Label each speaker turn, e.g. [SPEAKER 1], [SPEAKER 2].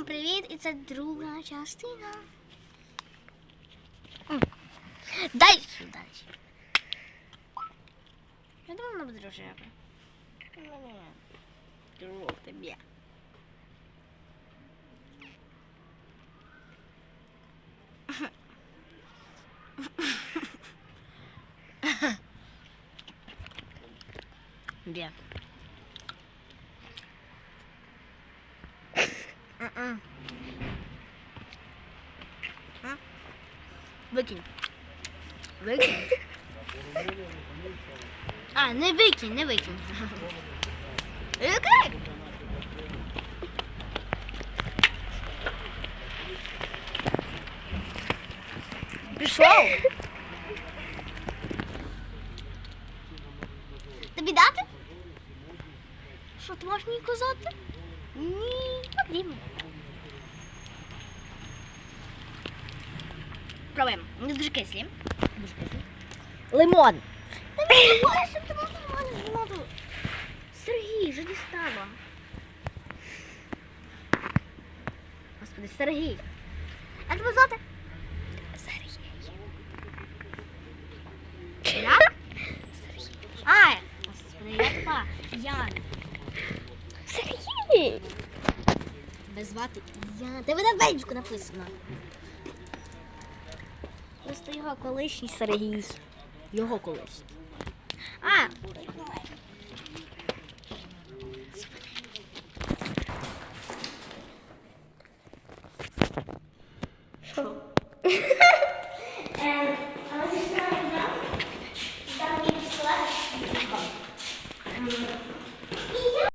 [SPEAKER 1] Всім привіт! І це друга частина. Дай сюди. Я думаю, вона буде. Ні, Друг тобі. Де? А? Викинь. Викинь. А, не викинь, не викинь. Викинь. Пішов. Тобі дати? Що, ти можеш мені казати? Ні, потрібно. Пробуємо. Не дуже кислі. Дуже кислі.
[SPEAKER 2] Лимон.
[SPEAKER 1] Та не щоб ти можна нормально знімати. Сергій, вже дістала. Господи, Сергій. Як тебе звати? Сергій. Як? Сергій. А, господи, я тупа. Ян.
[SPEAKER 2] Сергій.
[SPEAKER 1] Тебе звати Ян. Тебе на бенчику написано. Просто його колишній Сергій.
[SPEAKER 2] Його колишній.
[SPEAKER 1] А! Що?